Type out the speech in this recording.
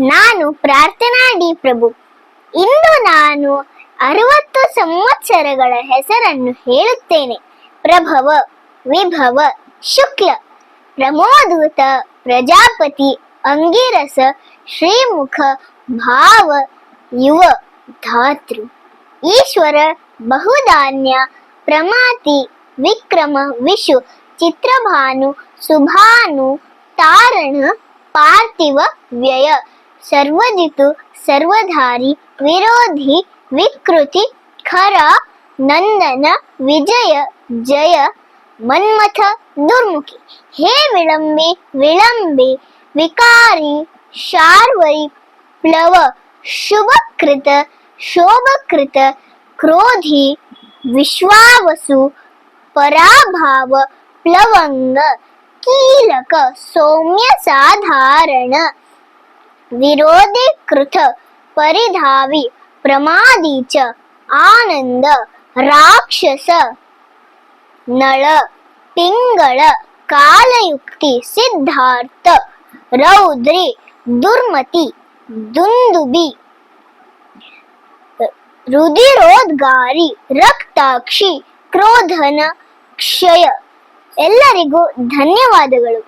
ನಾನು ಪ್ರಾರ್ಥನಾ ಡಿ ಪ್ರಭು. ಇಂದು ನಾನು ಅರವತ್ತು ಸಂವತ್ಸರಗಳ ಹೆಸರನ್ನು ಹೇಳುತ್ತೇನೆ. ಪ್ರಭವ, ವಿಭವ, ಶುಕ್ಲ, ಪ್ರಮೋದೂತ, ಪ್ರಜಾಪತಿ, ಅಂಗಿರಸ, ಶ್ರೀಮುಖ, ಭಾವ, ಯುವ, ಧಾತೃ, ಈಶ್ವರ, ಬಹುಧಾನ್ಯ, ಪ್ರಮಾತಿ, ವಿಕ್ರಮ, ವಿಶು, ಚಿತ್ರಭಾನು, ಸುಭಾನು, ತಾರಣ, ಪಾರ್ಥಿವ ವ್ಯಯ ಸರ್ವಜಿತು ಸರ್ವಧಾರಿ ವಿರೋಧಿ ವಿಕೃತಿ ಖರ ನಂದನ ವಿಜಯ ಜಯ ಮನ್ಮಥ ದುರ್ಮುಖಿ ಹೇ ವಿಳಂಬಿ ವಿಳಂಬಿ ವಿಕಾರಿ ಶಾರ್ವರಿ ಪ್ಲವ ಶುಭಕೃತ ಶೋಭಕೃತ ಕ್ರೋಧಿ ವಿಶ್ವಾವಸು ಪರಾಭಾವ ಪ್ಲವಂಗ ಕೀಲಕ ಸೌಮ್ಯ ಸಾಧಾರಣ ವಿರೋಧೀಕೃತ ಪರಿಧಾವಿ ಪ್ರಮಾದಿ ಚ ಆನಂದ ರಾಕ್ಷಸ ನಳ ಪಿಂಗಳ ಕಾಲಯುಕ್ತಿ ಸಿದ್ಧಾರ್ಥ ರೌದ್ರಿ ದುರ್ಮತಿ ದುಂದುಬಿ ರುದಿರೋದ್ಗಾರಿ ರಕ್ತಾಕ್ಷಿ ಕ್ರೋಧನ ಕ್ಷಯ ಎಲ್ಲರಿಗೂ ಧನ್ಯವಾದಗಳು.